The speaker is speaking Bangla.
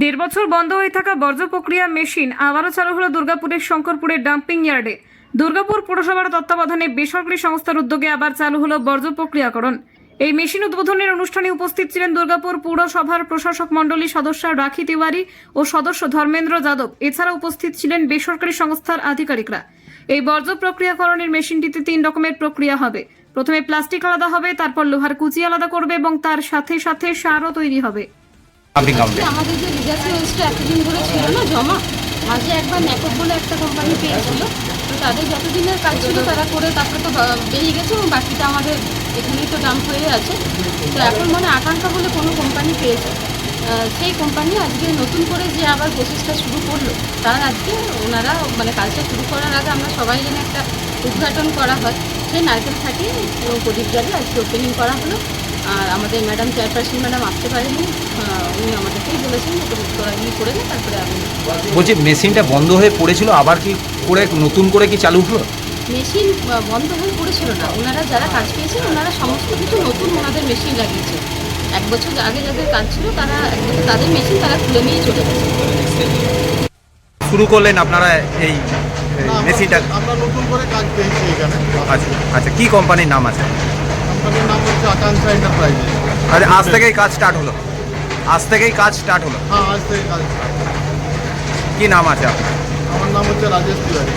দেড় বছর বন্ধ হয়ে থাকা বর্জ্য প্রক্রিয়া মেশিন আবারও চালু হলো দুর্গাপুরের শঙ্করপুরের ডাম্পিং ইয়ার্ডে। দুর্গাপুর পুরসভার তত্ত্বাবধানে বেসরকারি সংস্থার উদ্যোগে আবার চালু হলো বর্জ্য প্রক্রিয়াকরণ। এই মেশিন উদ্বোধনের অনুষ্ঠানে উপস্থিত ছিলেন দুর্গাপুর পুরসভার প্রশাসক মণ্ডলী সদস্য রাখি তিওয়ারি ও সদস্য ধর্মেন্দ্র যাদব। এছাড়া উপস্থিত ছিলেন বেসরকারি সংস্থার আধিকারিকরা। এই বর্জ্য প্রক্রিয়াকরণের মেশিনটিতে তিন রকমের প্রক্রিয়া হবে। প্রথমে প্লাস্টিক আলাদা হবে, তারপর লোহার কুচি আলাদা করবে এবং তার সাথে সাথে সারও তৈরি হবে। আমাদের যে এতদিন ধরে ছিল না, জমা, মাঝে একবার বলে একটা কোম্পানি পেয়েছিল। তো তাদের যতদিনের কাজ ছিল, তারা করে তারপরে তো বেরিয়ে গেছে বাকিটা আমাদের এখানেই তো হয়ে আছে। তো এখন মানে আকাঙ্ক্ষা কোনো কোম্পানি পেয়েছে। সেই কোম্পানি আজকে নতুন করে যে আবার প্রসেসটা শুরু করল, তার আজকে ওনারা মানে কাজটা শুরু করার আগে আমরা সবাই যেন একটা উদ্ঘাটন করা হয়। সেই নারকেল ফাটিয়ে পুরো প্রদীপ জ্বালে আজকে ওপেনিং করা হলো। আর আমাদের ম্যাডাম চেয়ারপারসন ম্যাডাম আসতে পারেনি। উনি আমাদেরকেই বলেছেন যে তোরা ইয়ে করে নে তারপরে আমি বলছি মেশিনটা বন্ধ হয়ে পড়েছিল আবার কি করে নতুন করে কি চালু হলো? মেশিন বন্ধ হয়ে পড়েছিল না। ওনারা যারা কাজ পেয়েছেন ওনারা সমস্ত কিছু নতুন ওনাদের মেশিন লাগিয়েছে। এক বছর আগে যাদের কাজ ছিল তারা তাদের মেশিন তারা খুলে নিয়ে চলে গেছে। শুরু করলেন আপনারা এই মেশিনটা? আমরা নতুন করে কাজ পেয়েছি এখানে। আচ্ছা আচ্ছা কি কোম্পানির নাম আছে? কোম্পানির নাম হচ্ছে আকাঙ্ক্ষা এন্টারপ্রাইজেস আরে আজ থেকেই কাজ স্টার্ট হলো। আজ থেকেই কাজ স্টার্ট হলো। হ্যাঁ আজ থেকে কাজ। কি নাম আছে আপনার? আমার নাম হচ্ছে রাজেশ তিওয়ারি।